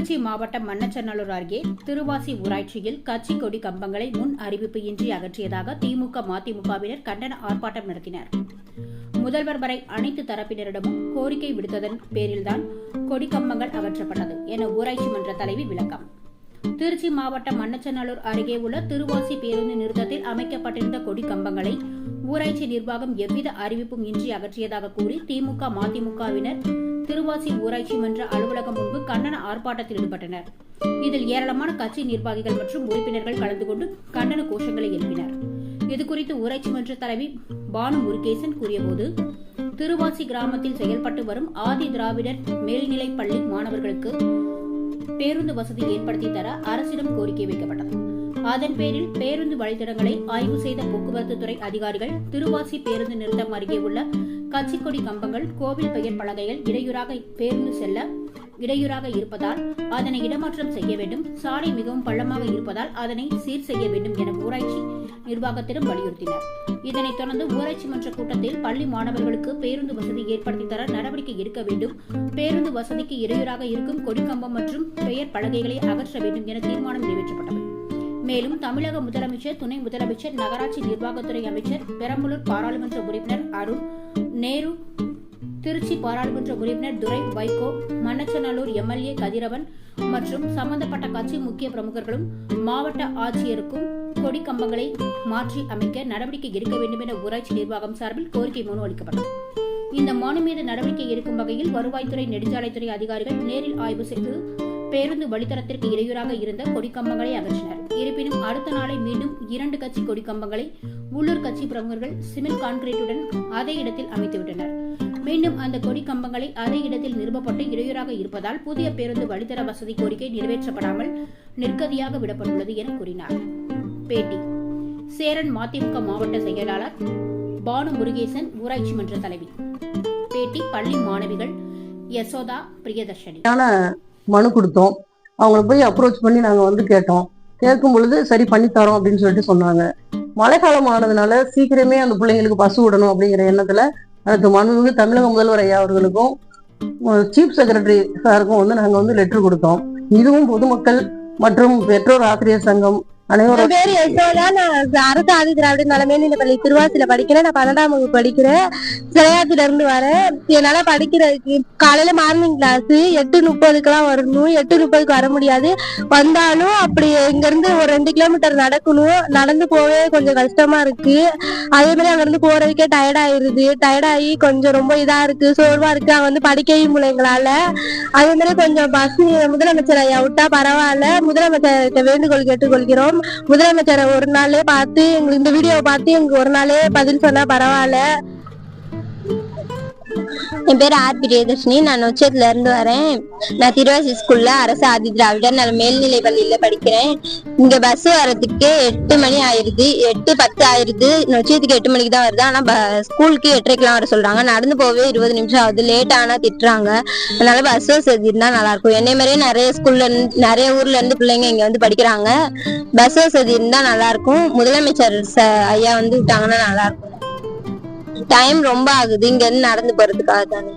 திருச்சி மாவட்டம் மன்னச்சநல்லூர் அருகே திருவாசி ஊராட்சியில் கட்சி கொடி கம்பங்களை முன் அறிவிப்பு இன்றி அகற்றியதாக திமுக மதிமுகவினர் கண்டன ஆர்ப்பாட்டம் நடத்தினர். முதல்வர் வரை அனைத்து தரப்பினரிடமும் கோரிக்கை விடுத்ததன் பேரில்தான் கொடி கம்பங்கள் அகற்றப்பட்டது என ஊராட்சி மன்ற தலைவி விளக்கம். திருச்சி மாவட்டம் மன்னச்சநல்லூர் அருகே உள்ள திருவாசி பேருந்து நிறுத்தத்தில் அமைக்கப்பட்டிருந்த கொடி கம்பங்களை ஊராட்சி நிர்வாகம் எவ்வித அறிவிப்பும் இன்றி அகற்றியதாக கூறி திமுக மதிமுகவினர் திருவாசி ஊராட்சி மன்ற அலுவலகம் முன்பு கண்டன ஆர்ப்பாட்டத்தில் ஈடுபட்டனர். இதில் ஏராளமான கட்சி நிர்வாகிகள் மற்றும் உறுப்பினர்கள் கலந்து கொண்டு கண்டன கோஷங்களை எழுப்பினர். இதுகுறித்து ஊராட்சி மன்ற தலைவி பானு முருகேசன் கூறியபோது திருவாசி கிராமத்தில் செயல்பட்டு வரும் ஆதி திராவிடர் மேல்நிலைப் பள்ளி மாணவர்களுக்கு பேருந்து வசதி ஏற்படுத்தி தர அரசிடம் கோரிக்கை வைக்கப்பட்டது. அதன் பேரில் பேருந்து வழித்தடங்களை ஆய்வு செய்த போக்குவரத்து துறை அதிகாரிகள் திருவாசி பேருந்து நிறுத்தம் அருகே உள்ள கட்சிக்கொடி கம்பங்கள் கோவில் பெயர் பலகைகள் இடையூறாக பேருந்து செல்ல இடையூறாக இருப்பதால் அதனை இடமாற்றம் செய்ய வேண்டும். சாலை மிகவும் பள்ளமாக இருப்பதால் அதனை சீர் செய்ய வேண்டும் என ஊராட்சி நிர்வாகத்திடம் வலியுறுத்தினர். இதனைத் தொடர்ந்து ஊராட்சி மன்ற கூட்டத்தில் பள்ளி மாணவர்களுக்கு பேருந்து வசதி ஏற்படுத்தி தர நடவடிக்கை எடுக்க வேண்டும். பேருந்து வசதிக்கு இடையூறாக இருக்கும் கொடிக்கம்பம் மற்றும் பெயர் பலகைகளை அகற்ற வேண்டும் என தீர்மானம் நிறைவேற்றப்பட்டது. மேலும் தமிழக முதலமைச்சர் துணை முதலமைச்சர் நகராட்சி நிர்வாகத்துறை அமைச்சர் பெரம்பலூர் பாராளுமன்ற உறுப்பினர் அருண் நேரு திருச்சி பாராளுமன்ற உறுப்பினர் துரை வைகோ மன்னச்சநல்லூர் எம்எல்ஏ கதிரவன் மற்றும் சம்பந்தப்பட்ட கட்சி முக்கிய பிரமுகர்களும் மாவட்ட ஆட்சியருக்கும் கொடி கம்பங்களை மாற்றி அமைக்க நடவடிக்கை எடுக்க வேண்டும் என ஊராட்சி நிர்வாகம் சார்பில் கோரிக்கை மனு அளிக்கப்பட்டது. இந்த மனு மீது நடவடிக்கை எடுக்கும் வகையில் வருவாய்த்துறை நெடுஞ்சாலைத்துறை அதிகாரிகள் நேரில் ஆய்வு செய்து பேருந்து வழித்தடத்திற்கு இடையூறாக இருந்த கொடிக்கம்பங்களை அகற்றினர். இருப்பினும் அடுத்த நாளை மீண்டும் இரண்டு கட்சி கொடிக்கம்பங்களை உள்ளூர் கட்சி பிரமுகர்கள் சிமெண்ட் கான்கிரீட்டுடன் அதே இடத்தில் அமைத்துவிட்டனர். மீண்டும் அந்த கொடி கம்பங்களை அதே இடத்தில் நிறுவப்பட்டு இடையூறாக இருப்பதால் புதிய பேருந்து வழித்தட வசதி கோரிக்கை நிறைவேற்றப்படாமல் நிர்கதியாக விடப்பட்டுள்ளது என கூறினார். பேட்டி. சேரன் மதிமுக மாவட்ட செயலாளர் பானு முருகேசன் ஊராட்சி மன்ற தலைவி. பேட்டி. பள்ளி மாணவிகள் யசோதா பிரியதர்ஷினி. மனு கொடுத்தோம். அவங்கள போய் அப்ரோச் பண்ணி நாங்கள் வந்து கேட்டோம். கேட்கும் பொழுது சரி பண்ணித்தரோம் அப்படின்னு சொல்லிட்டு சொன்னாங்க. மழைக்காலம் ஆனதுனால சீக்கிரமே அந்த பிள்ளைங்களுக்கு பசு விடணும் அப்படிங்கிற எண்ணத்துல அதுக்கு மனுவுக்கு தமிழக முதல்வர் ஐயா அவர்களுக்கும் சீஃப் செக்ரட்டரி சாருக்கும் வந்து நாங்கள் வந்து லெட்டர் கொடுத்தோம். இதுவும் பொதுமக்கள் மற்றும் பெற்றோர் ஆசிரியர் சங்கம் அனைவரும் என் யசோதா நான் அரசு ஆதி திராவிட நலமேல்நிலை பள்ளி திருவாசில படிக்கிறேன். நான் பன்னெண்டாம் வகுப்பு படிக்கிறேன். விளையாட்டுல இருந்து வரேன் என்னால படிக்கிறதுக்கு காலையில மார்னிங் கிளாஸ் எட்டு முப்பதுக்கெல்லாம் வரணும். எட்டு முப்பதுக்கு வர முடியாது. வந்தாலும் அப்படி இங்க இருந்து ஒரு ரெண்டு கிலோமீட்டர் நடக்கணும். நடந்து போவே கொஞ்சம் கஷ்டமா இருக்கு. அதே மாதிரி அங்க இருந்து போறதுக்கே டயர்ட் ஆயிருது. டயர்ட் ஆகி கொஞ்சம் ரொம்ப இதா இருக்கு. சோர்வா இருக்கு. அங்க வந்து படிக்கவும் முடியல எங்களால. அதே மாதிரி கொஞ்சம் பஸ் முதலமைச்சரை ஐயா விட்டா பரவாயில்ல. முதலமைச்சர்கிட்ட வேண்டுகோள் கேட்டுக்கொள்கிறோம். முதலமைச்சரை ஒரு நாளே பார்த்து எங்களுக்கு இந்த வீடியோவை பார்த்து எங்களுக்கு ஒரு நாளே பதில் சொன்னா பரவாயில்ல. என் பேர் ஆர். பிரியதர்ஷினி. நான் நொச்சத்துல இருந்து வரேன். நான் திருவாசி ஸ்கூல்ல அரசு ஆதி திராவிடர். நான் மேல்நிலை பள்ளியில படிக்கிறேன். இங்க பஸ் வர்றதுக்கு எட்டு மணி ஆயிருது. எட்டு பத்து ஆயிருது. நொச்சியத்துக்கு எட்டு மணிக்கு தான் வருது. ஆனா ஸ்கூலுக்கு எட்டரைக்கெல்லாம் வர சொல்றாங்க. நடந்து போவே இருபது நிமிஷம் ஆகுது. லேட் ஆனா திட்டுறாங்க. அதனால பஸ் வசதி இருந்தா நல்லா இருக்கும் என்னை மாதிரியே நிறைய ஸ்கூல்ல இருந்து நிறைய ஊர்ல இருந்து பிள்ளைங்க இங்க வந்து படிக்கிறாங்க. பஸ் வசதி இருந்தா நல்லா இருக்கும் முதலமைச்சர் ஐயா வந்து விட்டாங்கன்னா நல்லா இருக்கும் டைம் ரொம்ப ஆகுது. இங்க இருந்து நடந்து போறதுக்காக தானே